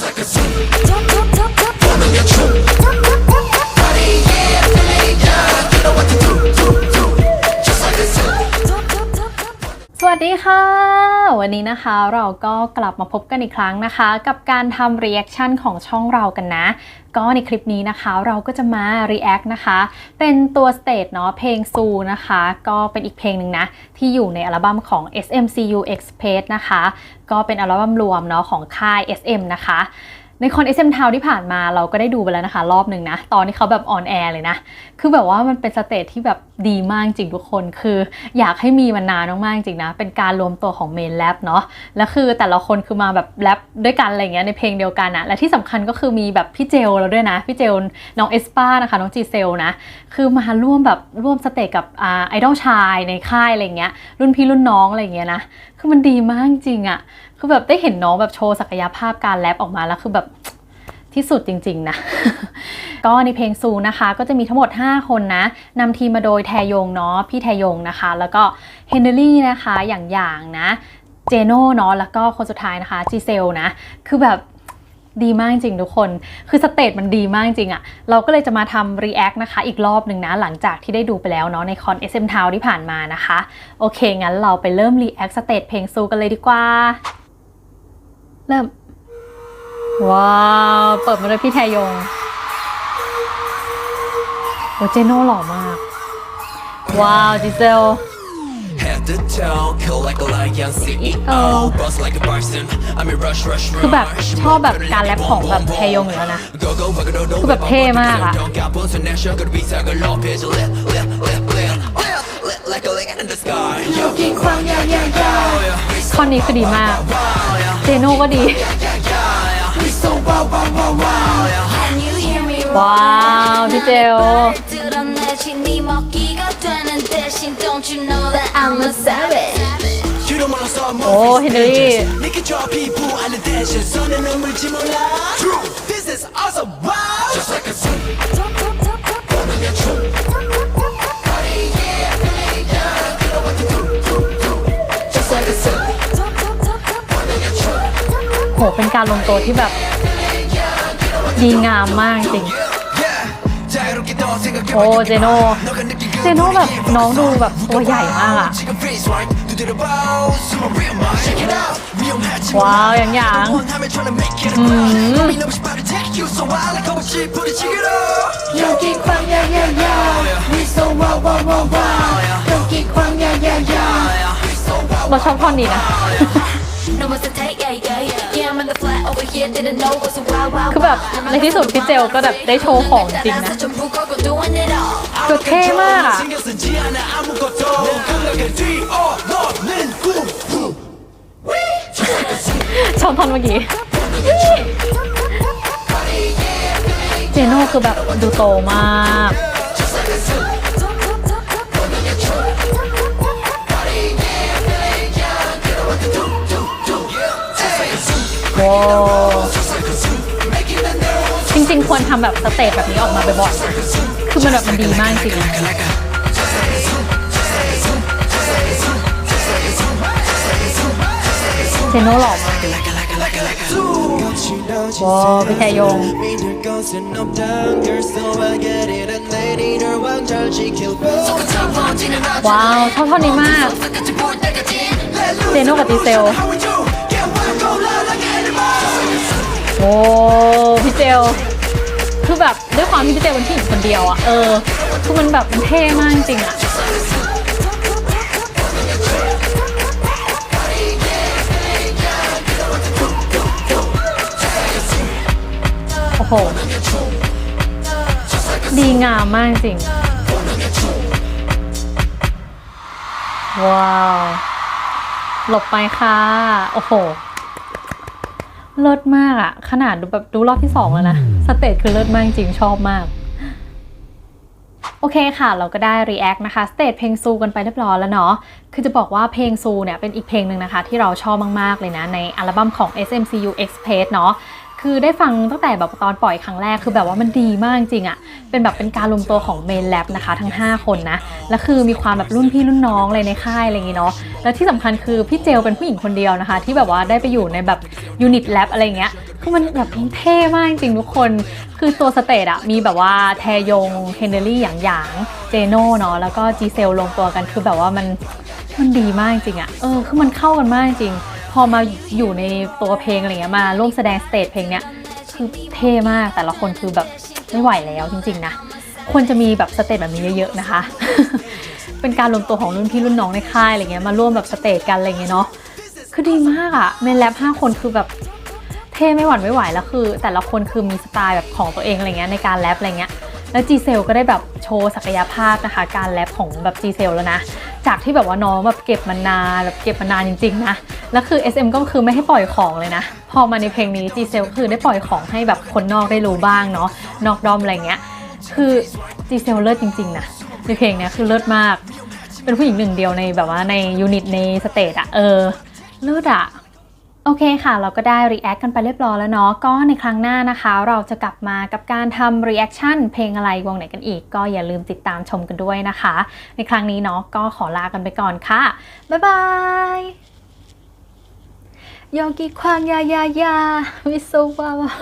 สวัสดีค่ะ วันนี้นะคะเราก็กลับมาพบกันอีกครั้งนะคะ กับการทำ reaction ของช่องเรากันนะ ก็ในคลิปนี้นะคะเราก็จะมา react นะคะ เป็นตัว stage เนาะเพลงซูนะคะ ก็เป็นอีกเพลงหนึ่งนะ ที่อยู่ในอัลบั้มของ SMCU Express นะคะ ก็เป็นอัลบั้มรวมเนาะของค่าย SM นะคะ ในคอน SM Town ที่ผ่านมาเราก็ได้ดูไปแล้วนะคะ รอบหนึ่งนะ ตอนที่เขาแบบออนแอร์เลยนะ คือแบบว่ามันเป็นสเตจที่แบบดีมากจริงทุกคนคืออยากให้มีมันนานมากๆจริงนะ เป็นการรวมตัวของเมนแรปเนาะแล้วคือแต่ละคนคือมาแบบแรปด้วยกันอะไรเงี้ยในเพลงเดียวกันอะและที่สำคัญก็คือมีแบบพี่เจลเราด้วยนะ พี่เจลน้องเอสปานะคะ น้องจีเซลนะ คือมาร่วมแบบร่วมสเตจกับอ่าไอดอลชายในค่ายอะไรเงี้ยรุ่นพี่รุ่นน้องอะไรเงี้ยนะคือมันดีมากจริงอะ คือแบบได้เห็นน้องแบบโชว์ศักยภาพการแรปออกมาแล้วคือแบบที่สุดจริงๆนะ ก็ในเพลงซูนะคะก็จะมีทั้งหมด 5 คนนะนำทีมมาโดยแทยงเนาะพี่แทยงนะคะ แล้วก็เฮนเดอรี่นะคะอย่างอย่างนะเจโน่เนาะแล้วก็คนสุดท้ายนะคะจีเซลนะคือแบบดีมากจริงทุกคน คือสเตจมันดีมากจริงอะเราก็เลยจะมาทำ react นะคะ อีกรอบหนึ่งนะ หลังจากที่ได้ดูไปแล้วเนาะในคอน SM Town ที่ผ่านมานะคะ โอเค งั้นเราไปเริ่ม react สเตจเพลงซูกันเลยดีกว่า เริ่ม ว้าว เปิดมาด้วยพี่แทยงโอ้เจโน่หล่อมาก ว้าวจิเซล Head to toe, kill like a lion CEO Boss like a person, I'm a rush, rush, คือแบบ rush ชอบแบบการแรปของแบบแทยงอยู่แล้วนะ Go, go, go, go, go, คือแบบเท่มากอะ Don't got bones and action, gotta be tiger, low pitch Lit, lit, lit, lit, lit, lit Like a lion in the sky Yo, king kwang, yeah, yeah, yeah คอนนี้คือดีมากเจโน่ก็ดี We so wow, wow, wow, wow Can you hear me ว้ โหเป็นการลงตัวที่แบบดีงามมากจริง โอ้เจโน่เจโน่แบบน้องดูแบบตัวใหญ่มากอะว้าวอย่างอย่างอือเราชอบท่อนนี้นะ คือแบบในที่สุดพี่เจลก็แบบได้โชว์ของจริงนะคือเท่มากอะชอบทันเมื่อกี้เจโน่คือแบบดูโตมาก จริงๆ ควรทำแบบสเตจแบบนี้ออกมาบ่อยๆ คือมันแบบมันดีมากจริงเซโนหล่อมากดิโอ้พี่ชายยงว้าวชอบท่านนี้มากเซโนกับดีเซล โอ้พี่เจลคือแบบด้วยความที่พี่เจลเป็นผู้หญิงคนเดียวอะเออคือมันแบบมันเท่มากจริงอะโอ้โห ดีงามมากจริง ว้าว หลบไปค่ะ โอ้โห เลิศมากอะขนาดดูแบบดูรอบที่สองแล้วนะ สเตจคือเลิศมากจริงชอบมาก โอเคค่ะ เราก็ได้ react นะคะ สเตจเพลงซูกันไปเรียบร้อยแล้วเนาะ คือจะบอกว่าเพลงซูเนี่ยเป็นอีกเพลงหนึ่งนะคะ ที่เราชอบมาก ๆ เลยนะ ในอัลบั้มของ SMCU Express เนาะ คือได้ฟังตั้งแต่แบบตอนปล่อยครั้งแรกคือแบบว่ามันดีมากจริงอะเป็นแบบเป็นการรวมตัวของเมนแลบนะคะทั้ง 5 คนนะ แล้วคือมีความแบบรุ่นพี่รุ่นน้องอะไรในค่ายอะไรอย่างงี้เนาะ แล้วที่สำคัญคือพี่เจลเป็นผู้หญิงคนเดียวนะคะ ที่แบบว่าได้ไปอยู่ในแบบยูนิตแลบอะไรเงี้ย คือมันแบบเท่มากจริงทุกคน คือตัวสเตจอะมีแบบว่าแทยงเฮนเดอรี่หยางหยางเจโน่เนาะ แล้วก็จีเซลลงตัวกันคือแบบว่ามันมันดีมากจริงอะเออ คือมันเข้ากันมากจริง พอมาอยู่ในตัวเพลงอะไรเงี้ยมาร่วมแสดงสเตจเพลงเนี้ยคือเท่มากแต่ละคนคือแบบไม่ไหวแล้วจริง ๆ นะควรจะมีแบบสเตจแบบนี้เยอะๆนะคะ เป็นการรวมตัวของรุ่นพี่รุ่นน้องในค่ายอะไรเงี้ยมาร่วมแบบสเตจกันอะไรเงี้ยเนาะคือดีมากอะเมนแรปห้าคนคือแบบเท่ไม่หวั่นไม่ไหวแล้วคือ แต่ละคนคือมีสไตล์แบบของตัวเองอะไรเงี้ยในการแรปอะไรเงี้ยแล้วจีเซลก็ได้แบบโชว์ศักยภาพนะคะ การแรปของแบบจีเซลแล้วนะ จากที่แบบว่าน้องแบบเก็บมานานแบบเก็บมานานจริงๆนะ แล้วคือ SM ก็คือไม่ให้ปล่อยของเลยนะ พอมาในเพลงนี้จีเซลคือได้ปล่อยของให้แบบคนนอกได้รู้บ้างเนาะ นอกดอมอะไรเงี้ย คือจีเซลเลิศจริงๆนะ ในเพลงนี้คือเลิศมาก เป็นผู้หญิงหนึ่งเดียวในแบบว่าในยูนิตในสเตจอะเออ เลิศอะ โอเคค่ะ เราก็ได้ react กันไปเรียบร้อยแล้วเนาะ ก็ในครั้งหน้านะคะ เราจะกลับมากับการทำ reaction เพลงอะไรวงไหนกันอีก ก็อย่าลืมติดตามชมกันด้วยนะคะ ในครั้งนี้เนาะก็ขอลากันไปก่อนค่ะ บ๊ายบายโยกีควางยายายาวิสุวาวา